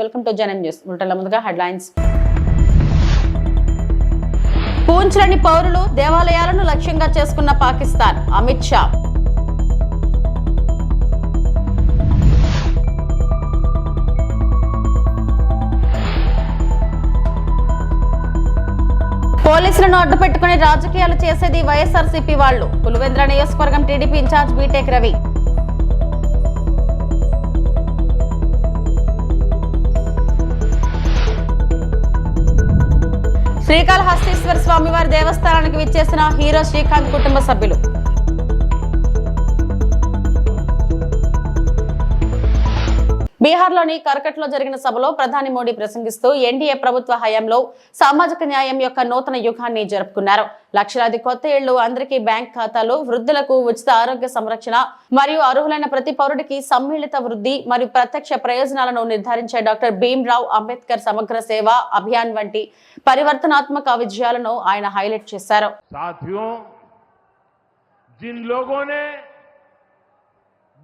Welcome to Janam news. బులెటిన్ల ముందుగా headlines. పూంచ్లని పౌరులు దేవాలయాలను లక్ష్యంగా చేసుకున్న పాకిస్తాన్. అమిత్ షా. పోలీసులను అడ్డు పెట్టుకుని రాజకీయాలు చేసేది వైఎస్ఆర్సీపీ వాళ్ళు. పులివెంద్ర నియోజకవర్గం TDP in-charge B Tech Ravi. Srikalahasteeswara స్వామివారి దేవస్థానానికి విచ్చేసిన హీరో శ్రీకాంత్ కుటుంబ సభ్యులు. బీహార్లోని కర్కట్లో జరిగిన సభలో ప్రధాని మోడీ ప్రసంగిస్తూ ఎన్డీఏ ప్రభుత్వ హయాంలో సామాజిక న్యాయం యొక్క నూతన యుగాన్ని జరుపుకున్నారు. లక్షలాది కొత్త ఏళ్ళు అందరికీ బ్యాంక్ ఖాతాలు వృద్ధులకు ఉచిత ఆరోగ్య సంరక్షణ మరియు అర్హులైన ప్రతి పౌరుడికి సమ్మిళిత వృద్ధి మరియు ప్రత్యక్ష ప్రయోజనాలను నిర్ధారించే డాక్టర్ భీమ్రావ్ అంబేద్కర్ సమగ్ర సేవ అభియాన్ వంటి పరివర్తనాత్మక విజయాలను ఆయన హైలైట్ చేశారు.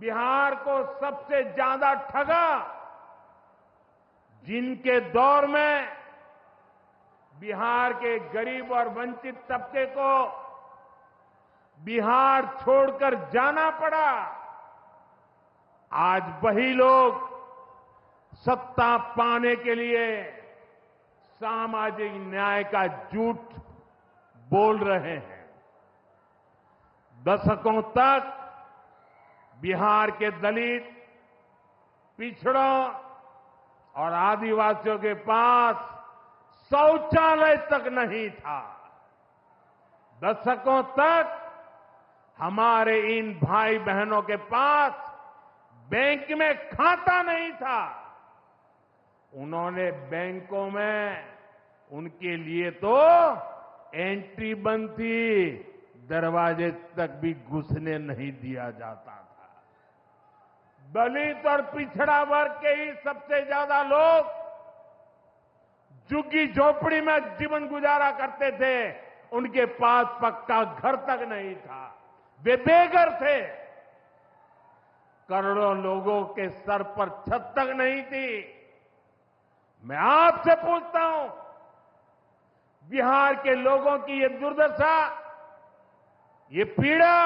बिहार को सबसे ज़्यादा ठगा जिनके दौर में बिहार के गरीब और वंचित तबके को बिहार छोड़कर जाना पड़ा। आज वही लोग सत्ता पाने के लिए सामाजिक न्याय का झूठ बोल रहे हैं। दशकों तक बिहार के दलित, पिछड़ों और आदिवासियों के पास शौचालय तक नहीं था। दशकों तक हमारे इन भाई बहनों के पास बैंक में खाता नहीं था। उन्होंने बैंकों में, उनके लिए तो एंट्री बंद थी, दरवाजे तक भी घुसने नहीं दिया जाता दलित और पिछड़ा वर्ग के ही सबसे ज़्यादा लोग झुग्गी झोपड़ी में जीवन गुजारा करते थे, उनके पास पक्का घर तक नहीं था। वे बेघर थे। करोड़ों लोगों के सर पर छत तक नहीं थी। मैं आपसे पूछता हूँ, बिहार के लोगों की ये दुर्दशा, ये पीड़ा,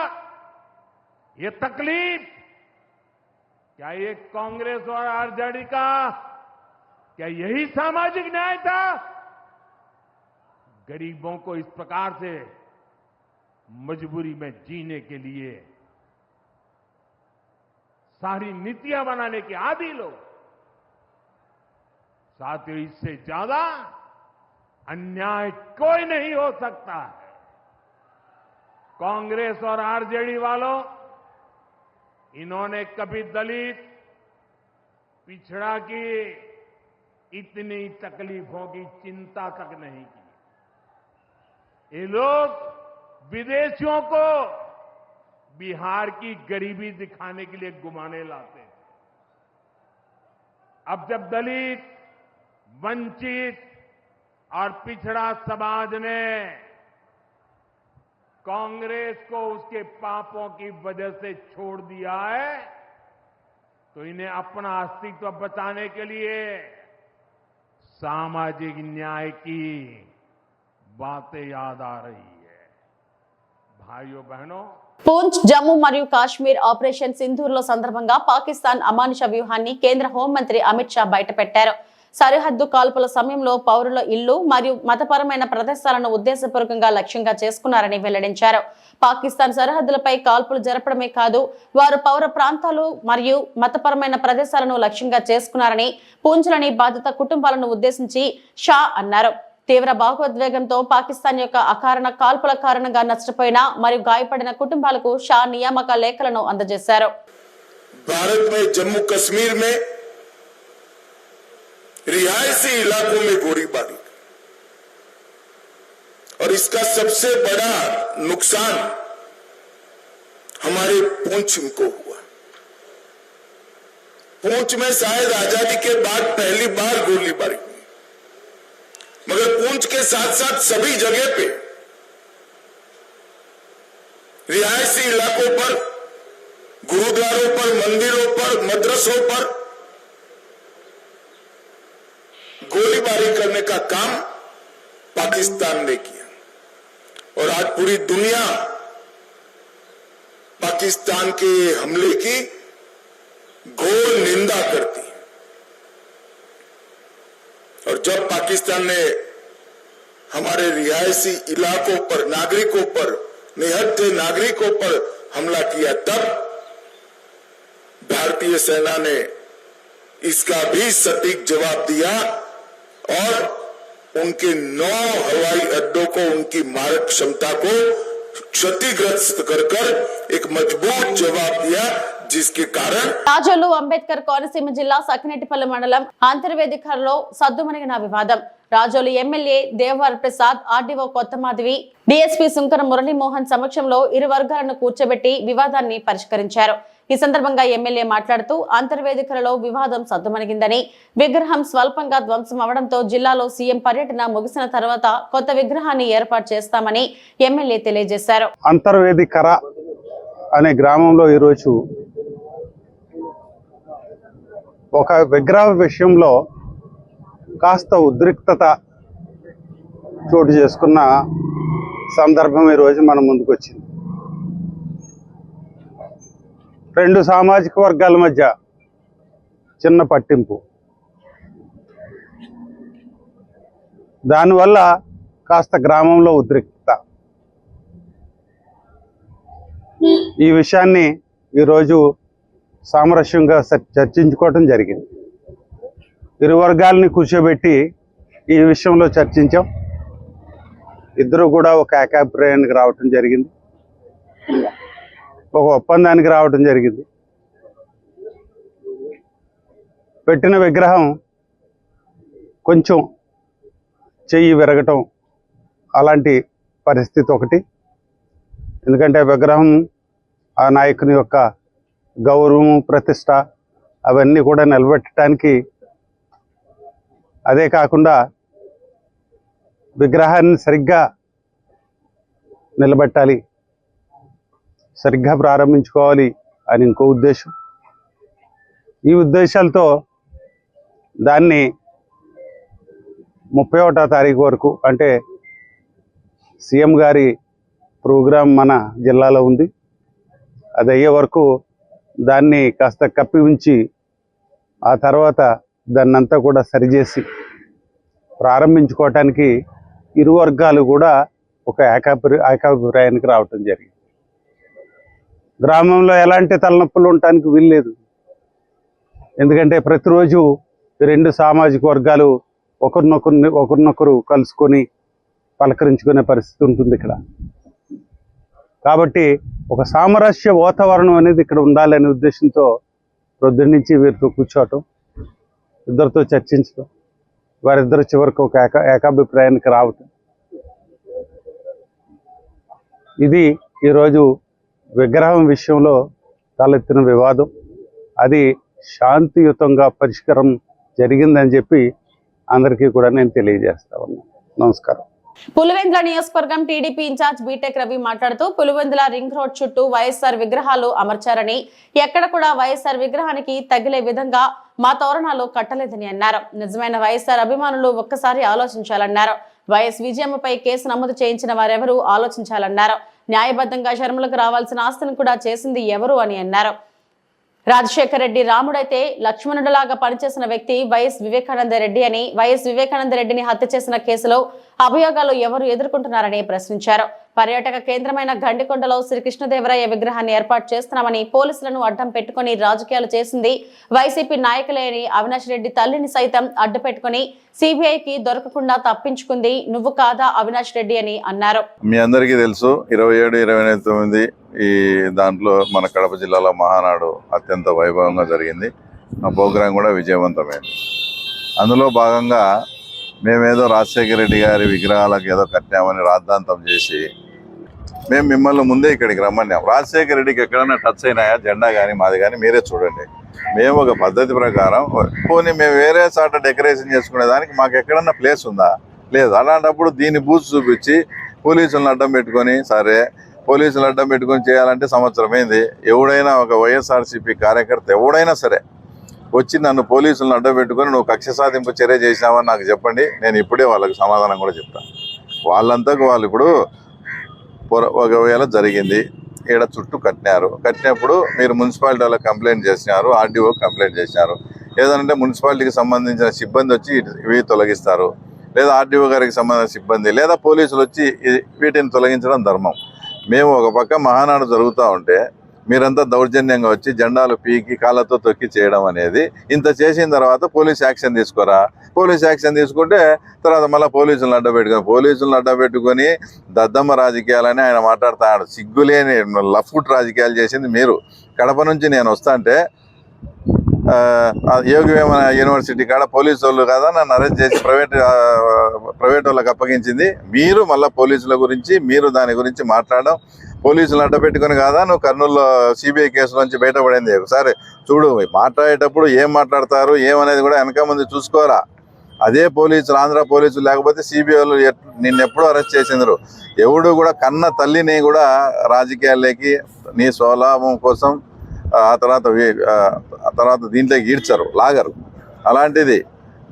ये तकलीफ़ क्या ये कांग्रेस और आरजेडी का क्या यही सामाजिक न्याय था? गरीबों को इस प्रकार से मजबूरी में जीने के लिए सारी नीतियाँ बनाने के आदि लोग साथियों इससे ज़्यादा अन्याय कोई नहीं हो सकता। है कांग्रेस और आरजेडी वालों इन्होंने कभी दलित, पिछड़ा की इतनी तकलीफों की चिंता तक नहीं की। ये लोग विदेशियों को बिहार की गरीबी दिखाने के लिए गुमाने लाते थे अब जब दलित, वंचित और पिछड़ा समाज ने कांग्रेस को उसके पापों की वजह से छोड़ दिया है तो इन्हें अपना अस्तित्व बचाने के लिए सामाजिक न्याय की बातें याद आ रही है भाइयों बहनों పూంచ్ జమ్మూ మరియు కాశ్మీర్ ఆపరేషన్ సింధూర్లో సందర్భంగా పాకిస్తాన్ అమానుష వ్యూహాన్ని కేంద్ర హోంమంత్రి అమిత్ షా బయటపెట్టారు సరిహద్దు కాల్పుల సమయంలో పౌరుల ఇల్లు మరియు మతపరమైన ప్రదేశాలను ఉద్దేశపూర్వకంగా లక్ష్యంగా చేసుకున్నారని వెల్లడించారు. పాకిస్తాన్ సరిహద్దులపై కాల్పులు జరపడమే కాదు వారు పౌర ప్రాంతాలు మరియు మతపరమైన ప్రదేశాలను లక్ష్యంగా చేసుకున్నారని పూంజులని బాధిత కుటుంబాలను ఉద్దేశించి షా అన్నారు. తీవ్ర భావోద్వేగంతో పాకిస్తాన్ యొక్క అకారణ కాల్పుల కారణంగా నష్టపోయిన మరియు గాయపడిన కుటుంబాలకు షా నియామక లేఖలను అందజేశారు. భారత్ జమ్మూ కశ్మీర్ रिहायशी इलाकों में गोलीबारी और इसका सबसे बड़ा नुकसान हमारे पूंछ को हुआ। पूंछ में शायद आज़ादी के बाद पहली बार गोलीबारी हुई मगर पूंछ के साथ साथ सभी जगह पे रिहायशी इलाकों पर, गुरुद्वारों पर, मंदिरों पर, मदरसों पर करने का काम पाकिस्तान ने किया। और आज पूरी दुनिया पाकिस्तान के हमले की घोर निंदा करती और जब पाकिस्तान ने हमारे रिहायशी इलाकों पर, नागरिकों पर, निहत्थे नागरिकों पर हमला किया, तब भारतीय सेना ने इसका भी सटीक जवाब दिया और उनके नौ हवाई अड्डों को उनकी मारक क्षमता को क्षतिग्रस्त कर कर एक मजबूत जवाब दिया जिसके कारण రాజోలు అంబేద్కర్ కోనసీమ జిల్లా సకినేటిపల్లి మండలం అంతర్వేదికలో సద్దుమణిగిన వివాదం Razole MLA Devavar Prasad RDO Kotha Madhavi DSP Sunkara Muralimohan సమక్షంలో ఇరు వర్గాలను కూర్చోబెట్టి వివాదాన్ని పరిష్కరించారు ఈ సందర్భంగా ఎమ్మెల్యే మాట్లాడుతూ అంతర్వేదికలలో వివాదం సద్దుమణిగిందని విగ్రహం స్వల్పంగా ధ్వంసం అవడంతో జిల్లాలో సీఎం పర్యటన ముగిసిన తర్వాత కొత్త విగ్రహాన్ని ఏర్పాటు చేస్తామని ఎమ్మెల్యే తెలియజేశారు. అంతర్వేదికర అనే గ్రామంలో ఈరోజు ఒక విగ్రహ విషయంలో కాస్త ఉద్రిక్తత చోటు చేసుకున్న సందర్భం ఈరోజు మన ముందుకు వచ్చింది రెండు సామాజిక వర్గాల మధ్య చిన్న పట్టింపు. దానివల్ల కాస్త గ్రామంలో ఉద్రిక్తత ఈ విషయాన్ని ఈరోజు సామరస్యంగా చర్చించుకోవటం జరిగింది. ఇరు వర్గాలని కూర్చోబెట్టి ఈ విషయంలో చర్చించాం. ఇద్దరు కూడా ఒక ఏకాభిప్రాయానికి రావటం జరిగింది. ఒక ఒప్పందానికి రావటం జరిగింది. పెట్టిన విగ్రహం కొంచెం చెయ్యి విరగటం అలాంటి పరిస్థితి ఒకటి. ఎందుకంటే ఆ విగ్రహం ఆ నాయకుని యొక్క గౌరవం ప్రతిష్ట అవన్నీ కూడా నిలబెట్టడానికి అదే కాకుండా విగ్రహాన్ని సరిగ్గా నిలబెట్టాలి. సరిగ్గా ప్రారంభించుకోవాలి అని ఇంకో ఉద్దేశం. ఈ ఉద్దేశాలతో దాన్ని ముప్పై ఒకటో తారీఖు వరకు అంటే సీఎం గారి ప్రోగ్రాం మన జిల్లాలో ఉంది. అది అయ్యే వరకు దాన్ని కాస్త కప్పి ఉంచి ఆ తర్వాత దాన్నంతా కూడా సరిచేసి ప్రారంభించుకోవటానికి ఇరు వర్గాలు కూడా ఒక ఏకాభి ఏకాభిప్రాయానికి రావటం జరిగింది. గ్రామంలో ఎలాంటి తలనొప్పులు ఉండటానికి వీల్లేదు. ఎందుకంటే ప్రతిరోజు రెండు సామాజిక వర్గాలు ఒకరినొకరిని ఒకరినొకరు కలుసుకొని పలకరించుకునే పరిస్థితి ఉంటుంది ఇక్కడ. కాబట్టి ఒక సామరస్య వాతావరణం అనేది ఇక్కడ ఉండాలనే ఉద్దేశంతో ప్రొద్దున నుంచి వీరితో కూర్చోవటం ఇద్దరితో చర్చించడం వారిద్దరు చివరికి ఒక ఏక ఏకాభిప్రాయానికి రావటం. ఇది ఈరోజు విగ్రహం విషయంలో తలెత్తిన వివాదం. అది శాంతియుతంగా పరిష్కారం జరిగిందని చెప్పి అందరికీ కూడా నేను తెలియజేస్తా ఉన్నాను నమస్కారం. పులివెందుల నియోజకవర్గం టీడీపీ ఇన్ఛార్జ్ బీటెక్ రవి మాట్లాడుతూ పులివెందుల రింగ్ రోడ్ చుట్టూ వైఎస్ఆర్ విగ్రహాలు అమర్చారని ఎక్కడ కూడా వైఎస్ఆర్ విగ్రహానికి తగిలే విధంగా మా తోరణాలు కట్టలేదని అన్నారు. నిజమైన వైఎస్ఆర్ అభిమానులు ఒక్కసారి ఆలోచించాలన్నారు. వైఎస్ విజయమ్మపై కేసు నమోదు చేయించిన వారెవరూ ఆలోచించాలన్నారు. న్యాయబద్ధంగా శర్మలకు రావాల్సిన ఆస్తిని కూడా చేసింది ఎవరు అని అన్నారు. రాజశేఖర రెడ్డి రాముడైతే లక్ష్మణుడిలాగా పనిచేసిన వ్యక్తి వైఎస్ వివేకానంద రెడ్డి అని వైఎస్ వివేకానంద రెడ్డిని హత్య చేసిన కేసులో అభియోగాలు ఎవరు ఎదుర్కొంటున్నారని ప్రశ్నించారు. పర్యాటక కేంద్రమైన గండికొండలో శ్రీకృష్ణదేవరాయ విగ్రహాన్ని ఏర్పాటు చేస్తున్నామని పోలీసులను అడ్డం పెట్టుకుని రాజకీయాలు చేసింది వైసీపీ నాయకులేని అవినాష్ రెడ్డి తల్లిని సైతం అడ్డు పెట్టుకుని సిబిఐకి దొరకకుండా తప్పించుకుంది నువ్వు కాదా అవినాష్ రెడ్డి అని అన్నారు. మీ అందరికీ తెలుసు ఇరవై ఏడు ఇరవై తొమ్మిది ఈ దాంట్లో మన కడప జిల్లాలో మహానాడు అత్యంత వైభవంగా జరిగింది. ఆ ప్రోగ్రాం కూడా విజయవంతమైంది. అందులో భాగంగా మేమేదో రాజశేఖర రెడ్డి గారి విగ్రహాలకు ఏదో కట్టామని రాద్ధాంతం చేసి మేము మిమ్మల్ని ముందే ఇక్కడికి రమ్మన్నాం. రాజశేఖర రెడ్డికి ఎక్కడైనా టచ్ అయినాయా? జెండా కానీ మాది కానీ మీరే చూడండి. మేము ఒక పద్ధతి ప్రకారం పోనీ మేము వేరే చాట డెకరేషన్ చేసుకునే దానికి మాకు ఎక్కడన్నా ప్లేస్ ఉందా? లేదు. అలాంటప్పుడు దీన్ని బూజు చూపించి పోలీసులను అడ్డం పెట్టుకొని సరే పోలీసులు అడ్డం పెట్టుకొని చేయాలంటే సంవత్సరం ఏంది? ఎవడైనా ఒక వైఎస్ఆర్సీపీ కార్యకర్త ఎవడైనా సరే వచ్చి నన్ను పోలీసులను అడ్డబెట్టుకొని నువ్వు కక్ష సాధింపు చర్య చేసినావని నాకు చెప్పండి. నేను ఇప్పుడే వాళ్ళకి సమాధానం కూడా చెప్తాను వాళ్ళంతకు వాళ్ళు ఇప్పుడు పొర- ఒకవేళ జరిగింది ఈడ చుట్టూ కట్టినారు. కట్టినప్పుడు మీరు మున్సిపాలిటీ వాళ్ళకి కంప్లైంట్ చేసినారు ఆర్డీఓ కంప్లైంట్ చేసినారు. ఏదంటే మున్సిపాలిటీకి సంబంధించిన సిబ్బంది వచ్చి ఇవి తొలగిస్తారు. లేదా ఆర్డీఓ గారికి సంబంధించిన సిబ్బంది లేదా పోలీసులు వచ్చి వీటిని తొలగించడం ధర్మం. మేము ఒక పక్క మహానాడు జరుగుతూ ఉంటే మీరంతా దౌర్జన్యంగా వచ్చి జెండాలు పీకి కాళ్ళతో తొక్కి చేయడం అనేది. ఇంత చేసిన తర్వాత పోలీస్ యాక్షన్ తీసుకోరా? పోలీస్ యాక్షన్ తీసుకుంటే తర్వాత మళ్ళీ పోలీసులను అడ్డబెట్టుకొని పోలీసులను అడ్డబెట్టుకొని దద్దమ్మ రాజకీయాలని ఆయన మాట్లాడుతున్నాడు సిగ్గులేని లఫ్ట్ రాజకీయాలు చేసింది మీరు. కడప నుంచి నేను వస్తా అంటే యోగివేమ యూనివర్సిటీ కాడ పోలీసు వాళ్ళు కదా? నన్ను అరెస్ట్ చేసి ప్రైవేట్ ప్రైవేట్ వాళ్ళకి అప్పగించింది. మీరు మళ్ళీ పోలీసుల గురించి మీరు దాని గురించి మాట్లాడడం పోలీసులు అడ్డపెట్టుకొని కాదా? నువ్వు కర్నూలులో సిబిఐ కేసు నుంచి బయటపడింది. ఒకసారి చూడు మాట్లాడేటప్పుడు ఏం మాట్లాడతారు ఏమనేది కూడా వెనక ముందు చూసుకోరా. అదే పోలీసులు ఆంధ్ర పోలీసులు లేకపోతే సిబిఐలు నిన్ను ఎప్పుడు అరెస్ట్ చేసిండ్రు. ఎవడు కూడా కన్న తల్లిని కూడా రాజకీయాల్లోకి నీ స్వలాభం కోసం ఆ తర్వాత ఆ తర్వాత దీంట్లోకి ఈడ్చరు లాగరు. అలాంటిది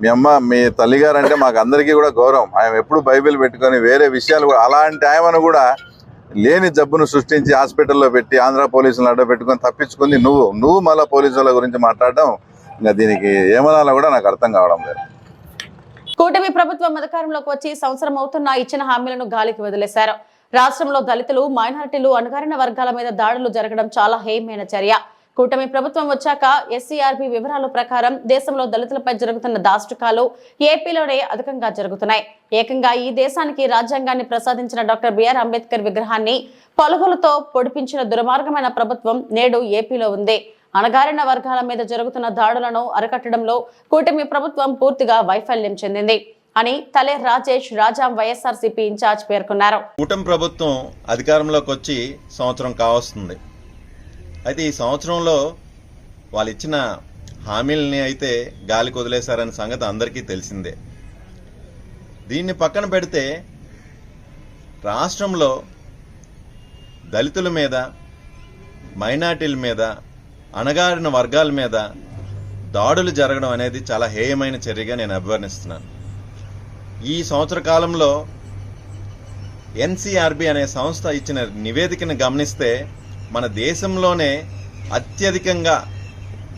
మీ అమ్మ మీ తల్లిగారు అంటే మాకు అందరికీ కూడా గౌరవం. ఆయన ఎప్పుడు బైబిల్ పెట్టుకొని వేరే విషయాలు కూడా అలాంటి ఆయమను కూడా లేని జబ్బును సృష్టించి హాస్పిటల్లో పెట్టి ఆంధ్ర పోలీసులను అడ్డ పెట్టుకొని తప్పించుకుంది నువ్వు. నువ్వు మళ్ళీ పోలీసుల గురించి మాట్లాడడం ఇంకా దీనికి ఏమనాలో కూడా నాకు అర్థం కావడం లేదు. కూటమి ప్రభుత్వం అధికారంలోకి వచ్చి సంవత్సరం అవుతున్నా ఇచ్చిన హామీలను గాలికి వదిలేశారు. రాష్ట్రంలో దళితులు మైనారిటీలు అణగారిన వర్గాల మీద దాడులు జరగడం చాలా హేయమైన చర్య. కూటమి ప్రభుత్వం వచ్చాక ఎస్సీఆర్బీ వివరాల ప్రకారం దేశంలో దళితులపై జరుగుతున్న దాష్టికాలు ఏపీలోనే అధికంగా జరుగుతున్నాయి. ఏకంగా ఈ దేశానికి రాజ్యాంగాన్ని ప్రసాదించిన డాక్టర్ బిఆర్ అంబేద్కర్ విగ్రహాన్ని పలుగులతో పొడిపించిన దుర్మార్గమైన ప్రభుత్వం నేడు ఏపీలో ఉంది. అణగారిన వర్గాల మీద జరుగుతున్న దాడులను అరికట్టడంలో కూటమి ప్రభుత్వం పూర్తిగా వైఫల్యం చెందింది. అని తలే రాజేష్ రాజాం వైఎస్ఆర్సీపీ ఇన్ఛార్జ్ పేర్కొన్నారు. కూటమి ప్రభుత్వం అధికారంలోకి వచ్చి సంవత్సరం కావస్తుంది. అయితే ఈ సంవత్సరంలో వాళ్ళు ఇచ్చిన హామీలని అయితే గాలి వదిలేశారనే సంగతి అందరికీ తెలిసిందే. దీన్ని పక్కన పెడితే రాష్ట్రంలో దళితుల మీద మైనార్టీల మీద అణగారిన వర్గాల మీద దాడులు జరగడం అనేది చాలా హేయమైన చర్యగా నేను అభివర్ణిస్తున్నాను. ఈ సంవత్సర కాలంలో ఎన్సీఆర్బి అనే సంస్థ ఇచ్చిన నివేదికను గమనిస్తే మన దేశంలోనే అత్యధికంగా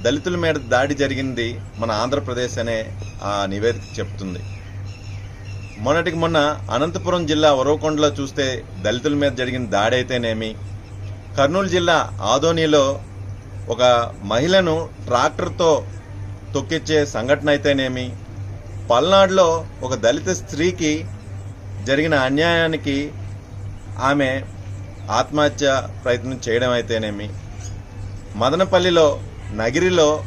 దళితుల మీద దాడి జరిగింది మన ఆంధ్రప్రదేశ్ అనే ఆ నివేదిక చెప్తుంది. మొన్నటికి మొన్న అనంతపురం జిల్లా ఒరవకొండలో చూస్తే దళితుల మీద జరిగిన దాడి అయితేనేమి కర్నూలు జిల్లా ఆదోనిలో ఒక మహిళను ట్రాక్టర్తో తొక్కిచ్చే సంఘటన అయితేనేమి పల్నాడులో ఒక దళిత స్త్రీకి జరిగిన అన్యాయానికి ఆమె ఆత్మహత్య ప్రయత్నం చేయడం అయితేనేమి? మదనపల్లిలో నగిరిలో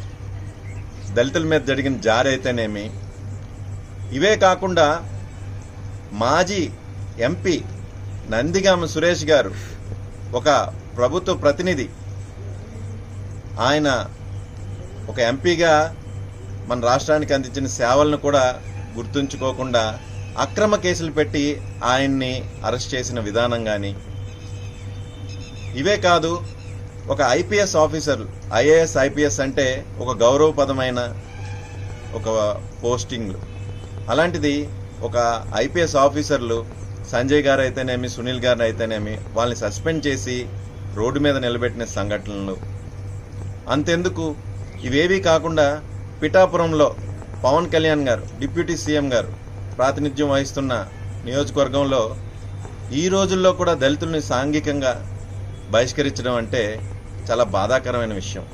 దళితుల మీద జరిగిన జారి అయితేనేమి? ఇవే కాకుండా మాజీ ఎంపీ నందిగామ సురేష్ గారు ఒక ప్రభుత్వ ప్రతినిధి. ఆయన ఒక ఎంపీగా మన రాష్ట్రానికి అందించిన సేవలను కూడా గుర్తుంచుకోకుండా అక్రమ కేసులు పెట్టి ఆయన్ని అరెస్ట్ చేసిన విధానం కానీ ఇవే కాదు ఒక ఐపీఎస్ ఆఫీసర్ ఐఏఎస్ ఐపీఎస్ అంటే ఒక గౌరవపదమైన ఒక పోస్టింగ్. అలాంటిది ఒక ఐపీఎస్ ఆఫీసర్లు సంజయ్ గారు అయితేనేమి సునీల్ గారు అయితేనేమి వాళ్ళని సస్పెండ్ చేసి రోడ్డు మీద నిలబెట్టిన సంఘటనలు. అంతెందుకు? ఇవేవీ కాకుండా పిఠాపురంలో పవన్ కళ్యాణ్ గారు డిప్యూటీ సీఎం గారు ప్రాతినిధ్యం వహిస్తున్న నియోజకవర్గంలో ఈ రోజుల్లో కూడా దళితుల్ని సాంఘికంగా బహిష్కరించడం అంటే చాలా బాధాకరమైన విషయం.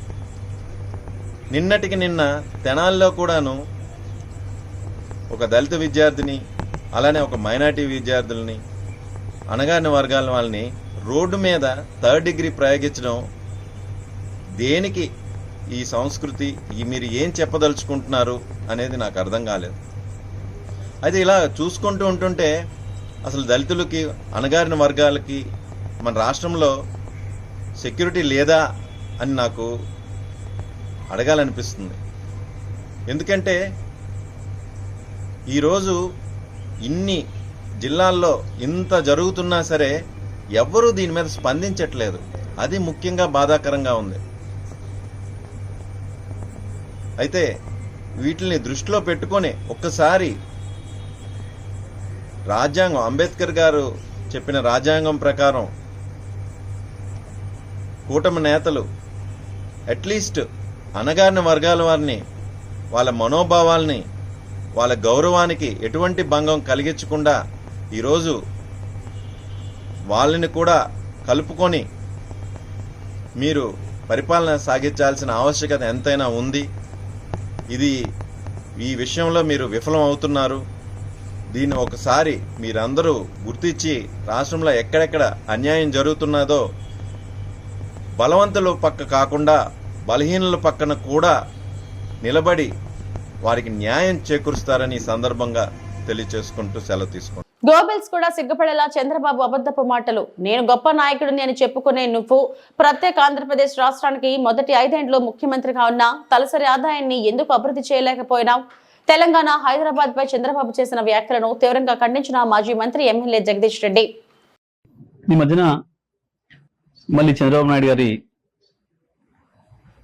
నిన్నటికి నిన్న తెనాల్లో కూడాను ఒక దళిత విద్యార్థిని అలానే ఒక మైనార్టీ విద్యార్థుల్ని అణగారిన వర్గాల వాళ్ళని రోడ్డు మీద థర్డ్ డిగ్రీ ప్రయోగించడం దేనికి ఈ సంస్కృతి ఈ మీరు ఏం చెప్పదలుచుకుంటున్నారు అనేది నాకు అర్థం కాలేదు. అయితే ఇలా చూసుకుంటూ ఉంటుంటే అసలు దళితులకి అణగారిన వర్గాలకి మన రాష్ట్రంలో సెక్యూరిటీ లేదా అని నాకు అడగాలనిపిస్తుంది. ఎందుకంటే ఈరోజు ఇన్ని జిల్లాల్లో ఇంత జరుగుతున్నా సరే ఎవ్వరూ దీని మీద స్పందించట్లేదు. అది ముఖ్యంగా బాధాకరంగా ఉంది. అయితే వీటిని దృష్టిలో పెట్టుకొని ఒక్కసారి రాజ్యాంగం అంబేద్కర్ గారు చెప్పిన రాజ్యాంగం ప్రకారం కూటమి నేతలు అట్లీస్ట్ అనగారిన వర్గాల వారిని వాళ్ళ మనోభావాల్ని వాళ్ళ గౌరవానికి ఎటువంటి భంగం కలిగించకుండా ఈరోజు వాళ్ళని కూడా కలుపుకొని మీరు పరిపాలన సాగించాల్సిన ఆవశ్యకత ఎంతైనా ఉంది. ఇది ఈ విషయంలో మీరు విఫలం అవుతున్నారు దీన్ని ఒకసారి మీరందరూ గుర్తించి రాష్ట్రంలో ఎక్కడెక్కడ అన్యాయం జరుగుతున్నదో బలవంతుల పక్క కాకుండా బలహీనుల పక్కన కూడా నిలబడి వారికి న్యాయం చేకూరుస్తారని ఈ సందర్భంగా తెలియచేసుకుంటూ సెలవు తీసుకుంటాం గోబెల్స్ కూడా సిగ్గుపడేలా చంద్రబాబు అబద్ధపు మాటలు. నేను గొప్ప నాయకుడిని అని చెప్పుకునే నువ్వు ప్రత్యేక ఆంధ్రప్రదేశ్ రాష్ట్రానికి మొదటి ఐదేండ్లో ముఖ్యమంత్రిగా ఉన్న తలసరి ఆదాయాన్ని ఎందుకు అభివృద్ధి చేయలేకపోయినావు? తెలంగాణ హైదరాబాద్ పై చంద్రబాబు చేసిన వ్యాఖ్యలను తీవ్రంగా ఖండించిన మాజీ మంత్రి ఎమ్మెల్యే జగదీష్ రెడ్డి. ఈ మధ్యన మళ్ళీ చంద్రబాబు నాయుడు గారి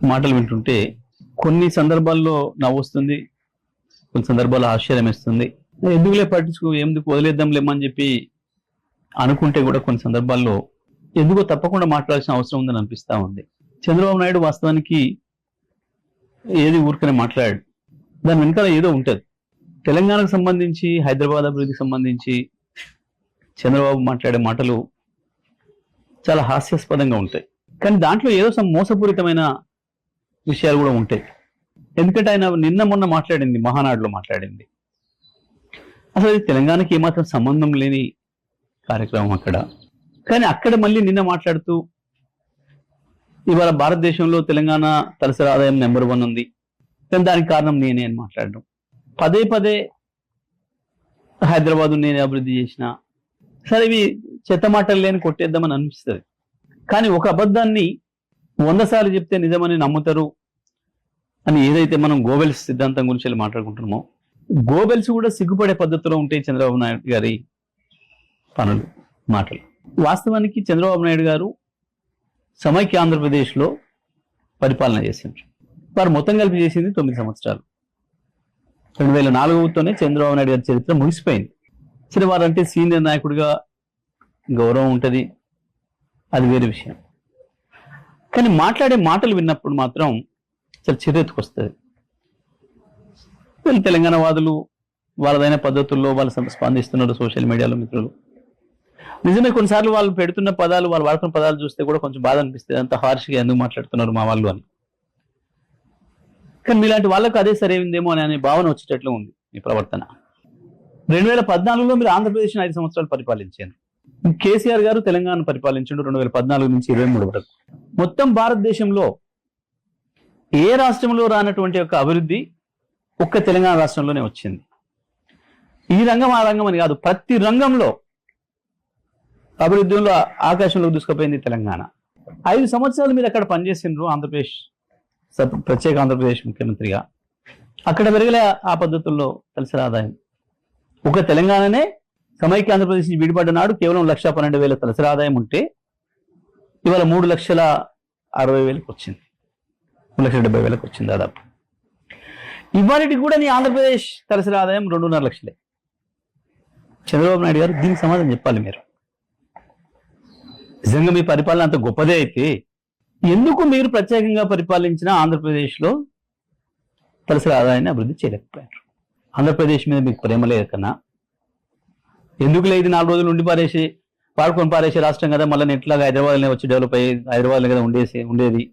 మాటలు వింటుంటే కొన్ని సందర్భాల్లో నవ్వు వస్తుంది కొన్ని సందర్భాల్లో ఆశ్చర్యం వేస్తుంది ఎందుకులే పట్టించుకో ఎందుకు వదిలేద్దాంలేమని చెప్పి అనుకుంటే కూడా కొన్ని సందర్భాల్లో ఎందుకో తప్పకుండా మాట్లాడాల్సిన అవసరం ఉందని అనిపిస్తా ఉంది. చంద్రబాబు నాయుడు వాస్తవానికి ఏది ఊరికనే మాట్లాడాడు. దాని వెనకాల ఏదో ఉంటుంది. తెలంగాణకు సంబంధించి హైదరాబాద్ అభివృద్ధికి సంబంధించి చంద్రబాబు మాట్లాడే మాటలు చాలా హాస్యాస్పదంగా ఉంటాయి. కానీ దాంట్లో ఏదో some మోసపూరితమైన విషయాలు కూడా ఉంటాయి. ఎందుకంటే ఆయన నిన్న మొన్న మాట్లాడింది మహానాడులో మాట్లాడింది. అసలు ఇది తెలంగాణకి ఏమాత్రం సంబంధం లేని కార్యక్రమం అక్కడ. కానీ అక్కడ మళ్ళీ నిన్న మాట్లాడుతూ ఇవాళ భారతదేశంలో తెలంగాణ తలసరి ఆదాయం నెంబర్ వన్ ఉంది. కానీ దానికి కారణం నేనే అని మాట్లాడడం. పదే పదే హైదరాబాద్ నేనే అభివృద్ధి చేసిన సరే ఇవి చెత్త మాటలు లేని కొట్టేద్దామని అనిపిస్తుంది. కానీ ఒక అబద్ధాన్ని వంద సార్లు చెప్తే నిజమని నమ్ముతారు అని ఏదైతే మనం గోవెల్స్ సిద్ధాంతం గురించి వెళ్ళి మాట్లాడుకుంటున్నామో గోబెల్స్ కూడా సిగ్గుపడే పద్ధతిలో ఉంటాయి చంద్రబాబు నాయుడు గారి పనులు మాటలు. వాస్తవానికి చంద్రబాబు నాయుడు గారు సమైక్య ఆంధ్రప్రదేశ్లో పరిపాలన చేసిండ్రు. వారు మొత్తం కలిపి చేసింది తొమ్మిది సంవత్సరాలు. రెండు వేల నాలుగుతోనే చంద్రబాబు నాయుడు గారి చరిత్ర ముగిసిపోయింది. సరే వారంటే సీనియర్ నాయకుడిగా గౌరవం ఉంటుంది. అది వేరే విషయం. కానీ మాట్లాడే మాటలు విన్నప్పుడు మాత్రం చాలా చిరెత్తుకొస్తుంది వీళ్ళు తెలంగాణ వాదులు వాళ్ళదైన పద్ధతుల్లో వాళ్ళు స్పందిస్తున్నారు సోషల్ మీడియాలో మిత్రులు. నిజమే కొన్నిసార్లు వాళ్ళు పెడుతున్న పదాలు వాళ్ళు వాడుతున్న పదాలు చూస్తే కూడా కొంచెం బాధ అనిపిస్తుంది. అంత హార్ష్గా ఎందుకు మాట్లాడుతున్నారు మా వాళ్ళు అని. కానీ మీలాంటి వాళ్ళకు అదే సరైందేమో అని అనే భావన వచ్చేటట్లు ఉంది మీ ప్రవర్తన. రెండు వేల పద్నాలుగులో మీరు ఆంధ్రప్రదేశ్ని ఐదు సంవత్సరాలు పరిపాలించారు. కేసీఆర్ గారు తెలంగాణ పరిపాలించండు రెండు వేల పద్నాలుగు నుంచి ఇరవై మూడు వరకు. మొత్తం భారతదేశంలో ఏ రాష్ట్రంలో రానటువంటి యొక్క అభివృద్ధి ఒక్క తెలంగాణ రాష్ట్రంలోనే వచ్చింది. ఈ రంగం ఆ రంగం అని కాదు ప్రతి రంగంలో అభివృద్ధిలో ఆకాశంలో దూసుకుపోయింది తెలంగాణ. ఐదు సంవత్సరాలు మీరు అక్కడ పనిచేసిండ్రు ఆంధ్రప్రదేశ్ ప్రత్యేక ఆంధ్రప్రదేశ్ ముఖ్యమంత్రిగా. అక్కడ పెరగలే ఆ పద్ధతుల్లో తలసరి ఆదాయం ఒక తెలంగాణనే సమైక్య ఆంధ్రప్రదేశ్ నుంచి విడిపడ్డ నాడు కేవలం లక్ష పన్నెండు వేల తలసరి ఆదాయం ఉంటే ఇవాళ మూడు లక్షల అరవై వేలకు వచ్చింది. మూడు లక్షల డెబ్బై వేలకు వచ్చింది దాదాపు. ఇవాళకి కూడా నీ ఆంధ్రప్రదేశ్ తలసరి ఆదాయం రెండున్నర లక్షలే. చంద్రబాబు నాయుడు గారు దీనికి సమాధానం చెప్పాలి మీరు. నిజంగా మీ పరిపాలన అంత గొప్పదే అయితే ఎందుకు మీరు ప్రత్యేకంగా పరిపాలించిన ఆంధ్రప్రదేశ్లో తలసరి ఆదాయాన్ని అభివృద్ధి చేయలేకపోయారు? ఆంధ్రప్రదేశ్ మీద మీకు ప్రేమ లేదు కన్నా? ఎందుకు లేదు నాలుగు రోజులు ఉండి పారేసి పాడుకొని పారేసే రాష్ట్రం కదా మళ్ళీ ఎట్లాగా హైదరాబాద్లోనే వచ్చి డెవలప్ అయ్యి హైదరాబాద్లో కదా ఉండేసి ఉండేది?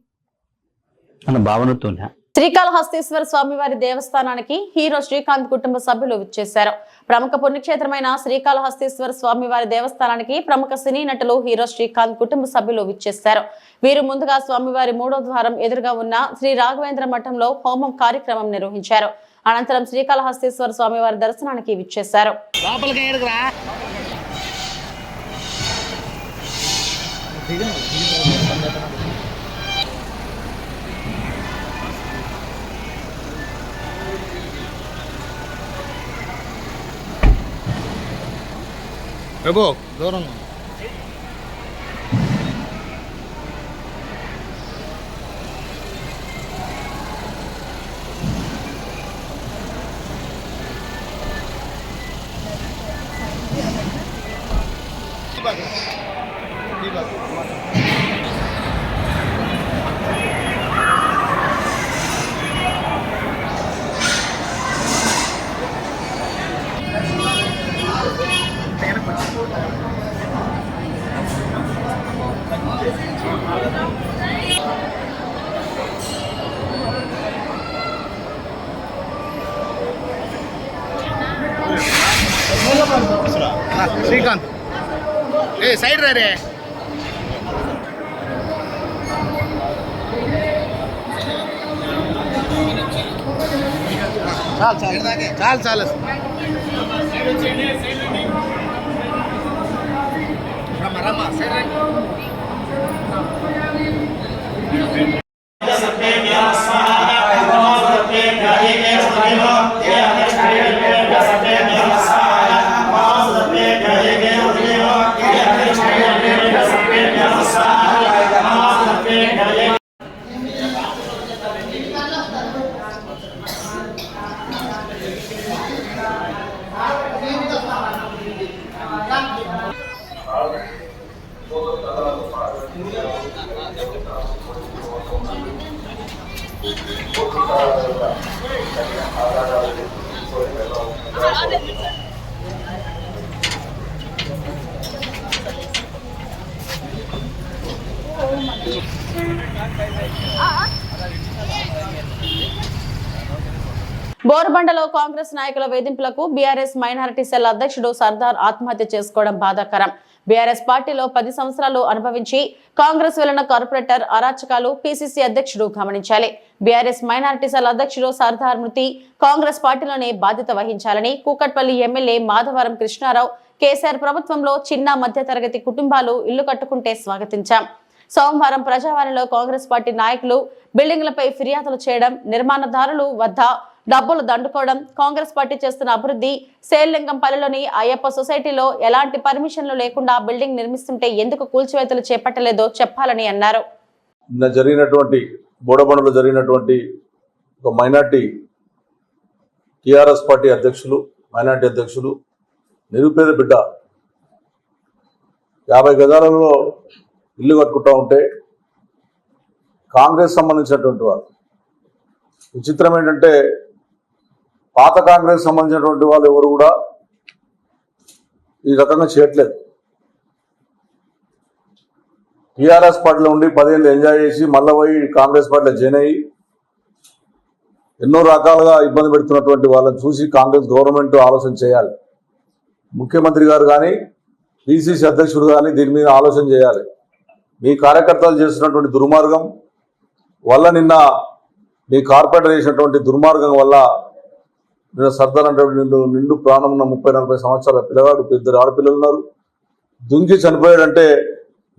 అన్న భావనతోనే? శ్రీకాళహస్తీశ్వర స్వామివారి దేవస్థానానికి హీరో శ్రీకాంత్ కుటుంబ సభ్యులు విచ్చేశారు. ప్రముఖ పుణ్యక్షేత్రమైన శ్రీకాళహస్తీశ్వర స్వామివారి దేవస్థానానికి ప్రముఖ సినీ నటులు హీరో శ్రీకాంత్ కుటుంబ సభ్యులు విచ్చేశారు. వీరు ముందుగా స్వామివారి మూడో ద్వారం ఎదురుగా ఉన్న శ్రీ రాఘవేంద్ర మఠంలో హోమం కార్యక్రమం నిర్వహించారు. అనంతరం శ్రీకాళహస్తీశ్వర స్వామివారి దర్శనానికి విచ్చేశారు. ప్రభు దూరంగా. శ్రీకాంత్ ఏ సైడ్ రా రే చాలు చాలు చాలు చాలు రమ్మ రమ్మ సైడ్ బోర్బండలో కాంగ్రెస్ నాయకుల వేధింపులకు బీఆర్ఎస్ మైనారిటీ సెల్ అధ్యక్షుడు సర్దార్ ఆత్మహత్య చేసుకోవడం బాధాకరం. బీఆర్ఎస్ పార్టీలో పది సంవత్సరాలు అనుభవించి కాంగ్రెస్ వెళ్ళిన కార్పొరేటర్ అరాచకాలు పీసీసీ అధ్యక్షుడు గమనించాలి. బీఆర్ఎస్ మైనారిటీ సెల్ అధ్యక్షుడు సర్దార్ మృతి కాంగ్రెస్ పార్టీలోనే బాధ్యత వహించాలని కూకట్పల్లి ఎమ్మెల్యే మాధవరం కృష్ణారావు కేసీఆర్ ప్రభుత్వంలో చిన్న మధ్యతరగతి కుటుంబాలు ఇల్లు కట్టుకుంటే స్వాగతించాం. సోమవారం ప్రజావాణిలో కాంగ్రెస్ పార్టీ నాయకులు బిల్డింగ్లపై ఫిర్యాదులు చేయడం నిర్మాణదారులు వద్ద డబ్బులు దండుకోవడం కాంగ్రెస్ పార్టీ చేస్తున్న అభివృద్ధి సేల్లింగంపల్లిలోని అయ్యప్ప సొసైటీలో ఎలాంటి పర్మిషన్లు లేకుండా బిల్డింగ్ నిర్మిస్తుంటే ఎందుకు కూల్చివేతలు చేపట్టలేదో చెప్పాలని అన్నారు. జరిగినటువంటి బోడబండలో జరిగినటువంటి ఒక మైనార్టీ టిఆర్ఎస్ పార్టీ అధ్యక్షులు మైనార్టీ అధ్యక్షులు నిరుపేద బిడ్డ యాభై గజాలలో ఇల్లు కట్టుకుంటా ఉంటే కాంగ్రెస్ సంబంధించినటువంటి వారు. విచిత్రం ఏంటంటే పాత కాంగ్రెస్ సంబంధించినటువంటి వాళ్ళు ఎవరు కూడా ఈ రకంగా చేయట్లేదు. టీఆర్ఎస్ పార్టీలో ఉండి పదేళ్ళు ఎంజాయ్ చేసి మళ్ళీ పోయి కాంగ్రెస్ పార్టీలో జాయిన్ అయ్యి ఎన్నో రకాలుగా ఇబ్బంది పెడుతున్నటువంటి వాళ్ళని చూసి కాంగ్రెస్ గవర్నమెంట్ ఆలోచన చేయాలి. ముఖ్యమంత్రి గారు కానీ పిసిసి అధ్యక్షుడు కానీ దీని మీద ఆలోచన చేయాలి. మీ కార్యకర్తలు చేస్తున్నటువంటి దుర్మార్గం వల్ల నిన్న మీ కార్పొరేటర్ చేసినటువంటి దుర్మార్గం వల్ల సర్దార్ అంటే నిండు నిండు ప్రాణం ఉన్న ముప్పై నలభై సంవత్సరాల పిల్లగాడు ఇద్దరు ఆడపిల్లలు ఉన్నారు. దుంకి చనిపోయాడంటే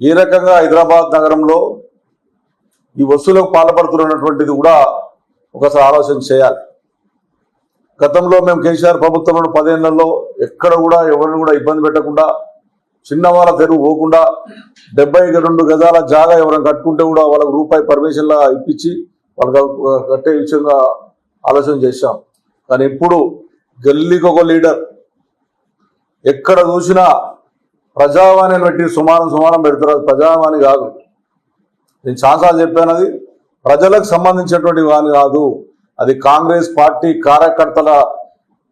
ఏ రకంగా హైదరాబాద్ నగరంలో ఈ వస్తువులకు పాల్పడుతున్నటువంటిది కూడా ఒకసారి ఆలోచన చేయాలి. గతంలో మేము కేసీఆర్ ప్రభుత్వంలో పదేళ్ళలో ఎక్కడ కూడా ఎవరిని కూడా ఇబ్బంది పెట్టకుండా చిన్నవాళ్ళ తెరువు పోకుండా డెబ్బై రెండు గజాల జాగా ఎవరైనా కట్టుకుంటే కూడా వాళ్ళకు రూపాయి పర్మిషన్లా ఇప్పించి వాళ్ళకి కట్టే విషయంగా ఆలోచన చేశాం. కానీ ఇప్పుడు గల్లీకి ఒక లీడర్ ఎక్కడ చూసినా ప్రజావాణిని పెట్టి సుమారం సుమారం పెడతారు. అది ప్రజావాణి కాదు. నేను చాలాసార్లు చెప్పాను అది ప్రజలకు సంబంధించినటువంటి వాణి కాదు. అది కాంగ్రెస్ పార్టీ కార్యకర్తల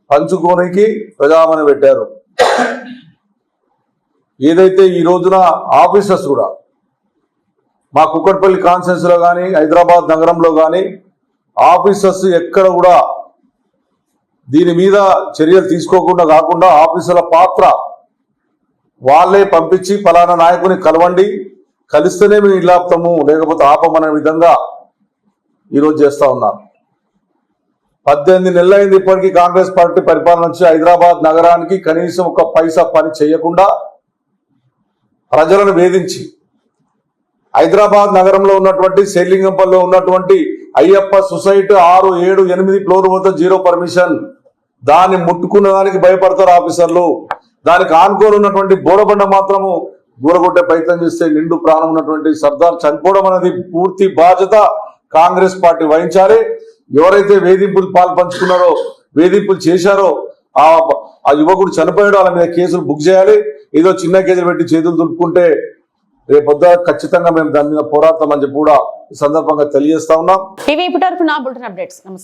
పంచుకోనికి ప్రజావాణి పెట్టారు. ఏదైతే ఈ రోజున ఆఫీసర్స్ కూడా మా కుక్కట్పల్లి కాన్ఫరెన్స్ కానీ హైదరాబాద్ నగరంలో కానీ ఆఫీసర్స్ ఎక్కడ కూడా దీని మీద చర్యలు తీసుకోకుండా కాకుండా ఆఫీసుల పాత్ర వాళ్ళే పంపించి ఫలానా నాయకుని కలవండి. కలిస్తేనే మేము ఇల్లాపుతాము లేకపోతే ఆపమనే విధంగా ఈరోజు చేస్తా ఉన్నారు పద్దెనిమిది నెలలైంది ఇప్పటికీ కాంగ్రెస్ పార్టీ పరిపాలన వచ్చి హైదరాబాద్ నగరానికి కనీసం ఒక పైసా పని చేయకుండా ప్రజలను వేధించి హైదరాబాద్ నగరంలో ఉన్నటువంటి సెల్లింగంపల్లిలో ఉన్నటువంటి అయ్యప్ప సొసైటీ ఆరు ఏడు ఎనిమిది ఫ్లోర్ వద్ద జీరో పర్మిషన్ దాన్ని ముట్టుకున్న దానికి భయపడతారు ఆఫీసర్లు. దానికి ఆనుకోని ఉన్నటువంటి బోడబండ మాత్రము గూరగొట్టే ప్రయత్నం చేస్తే నిండు ప్రాణం ఉన్నటువంటి సర్దార్ చనిపోవడం అనేది పూర్తి బాధ్యత కాంగ్రెస్ పార్టీ వహించాలి. ఎవరైతే వేధింపులు పాలు పంచుకున్నారో వేధింపులు చేశారో ఆ ఆ యువకుడు చనిపోయాడు వాళ్ళ మీద కేసులు బుక్ చేయాలి. ఏదో చిన్న కేసులు పెట్టి చేతులు దులుపుకుంటే రేపొద్దు ఖచ్చితంగా మేము దాని మీద పోరాడతామని చెప్పి కూడా సందర్భంగా తెలియజేస్తా ఉన్నాం. ఇవి నా బులెటిన్ అప్డేట్స్. నమస్తే.